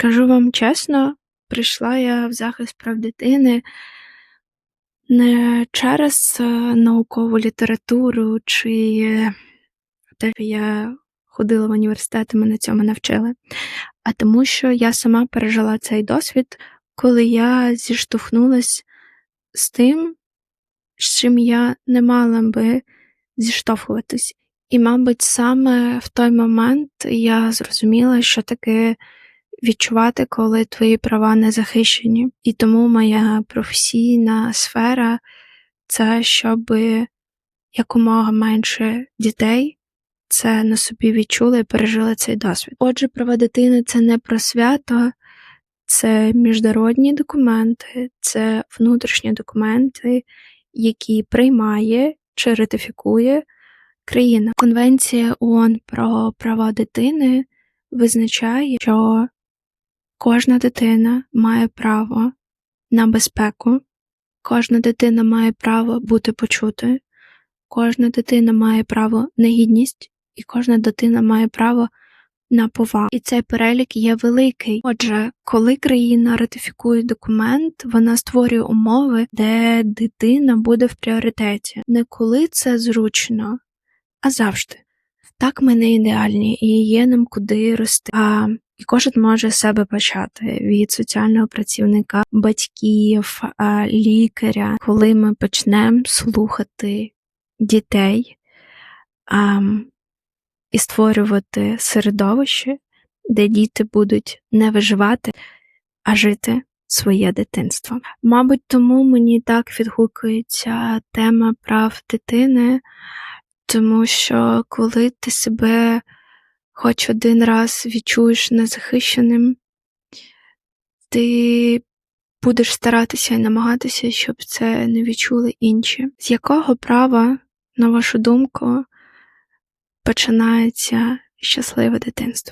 Скажу вам чесно, прийшла я в захист прав дитини не через е, наукову літературу чи е, те, що я ходила в університет і мене цьому навчили, а тому, що я сама пережила цей досвід, коли я зіштовхнулась з тим, з чим я не мала би зіштовхуватись. І, мабуть, саме в той момент я зрозуміла, що таке відчувати, коли твої права не захищені. І тому моя професійна сфера це щоб якомога менше дітей це на собі відчули і пережили цей досвід. Отже, права дитини це не про свято, це міжнародні документи, це внутрішні документи, які приймає чи ратифікує країна. Конвенція ООН про права дитини визначає, що кожна дитина має право на безпеку, кожна дитина має право бути почутою, кожна дитина має право на гідність, і кожна дитина має право на повагу. І цей перелік є великий. Отже, коли країна ратифікує документ, вона створює умови, де дитина буде в пріоритеті. Не коли це зручно, а завжди. Так ми не ідеальні і є нам куди рости. А і кожен може себе почати від соціального працівника, батьків, лікаря, коли ми почнемо слухати дітей і створювати середовище, де діти будуть не виживати, а жити своє дитинство. Мабуть, тому мені так відгукується тема прав дитини, тому що коли ти себе хоч один раз відчуєш незахищеним, ти будеш старатися і намагатися, щоб це не відчули інші. З якого права, на вашу думку, починається щасливе дитинство?